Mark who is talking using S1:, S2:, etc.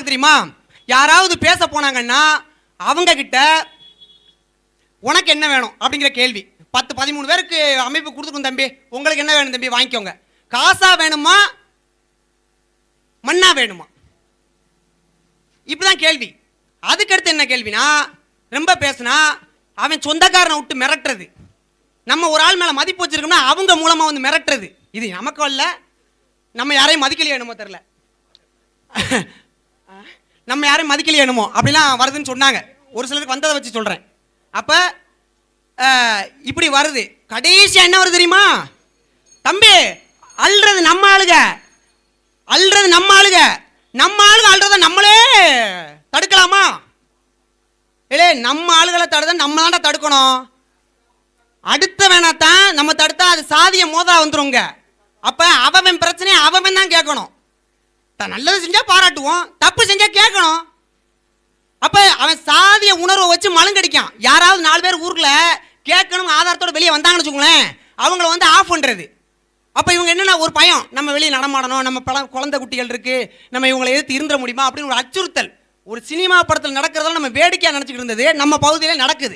S1: நடக்கு தெரியுமா? யாராவது பேச போனாங்கன்னா அவங்க கிட்ட உனக்கு என்ன வேணும் அப்படிங்கிற கேள்வி. பத்து பதிமூணு பேருக்கு அமைப்பு கொடுத்துருக்கும் தம்பி. உங்களுக்கு என்ன வேணும் தம்பி? வாங்கிக்கோங்க. காசா வேணுமா? மண்ணா வேணுமா? இப்படிதான் கேள்வி. அதுக்கடுத்து என்ன கேள்வினா ரொம்ப பேசுனா அவன் சொந்தக்காரனை விட்டு மிரட்டுறது. நம்ம ஒரு ஆள் மேல மதிப்பு வச்சிருக்கோம்னா அவங்க மூலமா வந்து மிரட்டுறது. இது நமக்கு இல்லை நம்ம யாரையும் மதிக்கலையே என்னமோ தெரில நம்ம யாரும் மதிக்கலையே என்னமோ? அப்படிலாம் வருதுன்னு சொன்னாங்க. ஒரு சிலருக்கு வந்ததை வச்சு சொல்கிறேன் அப்போ இப்படி வருது. கடைசியாக என்ன வருது தெரியுமா? தம்பி அல்றது நம்ம ஆளுக. அல்றது நம்ம ஆளுக. நம்ம ஆளுக அல்றத நம்மளே தடுக்கலாமா? இல்லை நம்ம ஆளுகளை தடுத்த நம்ம தான்டா தடுக்கணும். அடுத்த வேணாத்தான் நம்ம தடுத்தா அது சாதிய மோதா வந்துருங்க. அப்போ அவன் பிரச்சனையை அவன் தான் கேட்கணும். நல்லது செஞ்சா பாராட்டுவோம் தப்பு செஞ்சா கேட்கணும். அப்ப அவன் சாதிய உணர்வை வச்சு மலங்கடிக்கான் யாராவது நாலு பேர் ஊரில் கேட்கணும் ஆதாரத்தோட வெளியே வந்தாங்கன்னு வச்சுக்கோங்களேன் அவங்கள வந்து ஆஃப் பண்றது. அப்ப இவங்க என்னன்னா ஒரு பயம் நம்ம வெளியே நடமாடணும் நம்ம பல குழந்தை குட்டிகள் இருக்கு நம்ம இவங்களை எதிர்த்து இருந்துட முடியுமா? அப்படின்னு ஒரு அச்சுறுத்தல். ஒரு சினிமா படத்தில் நடக்கிறதால நம்ம வேடிக்கையாக நினச்சிக்கிட்டு இருந்தது நம்ம பகுதியில் நடக்குது.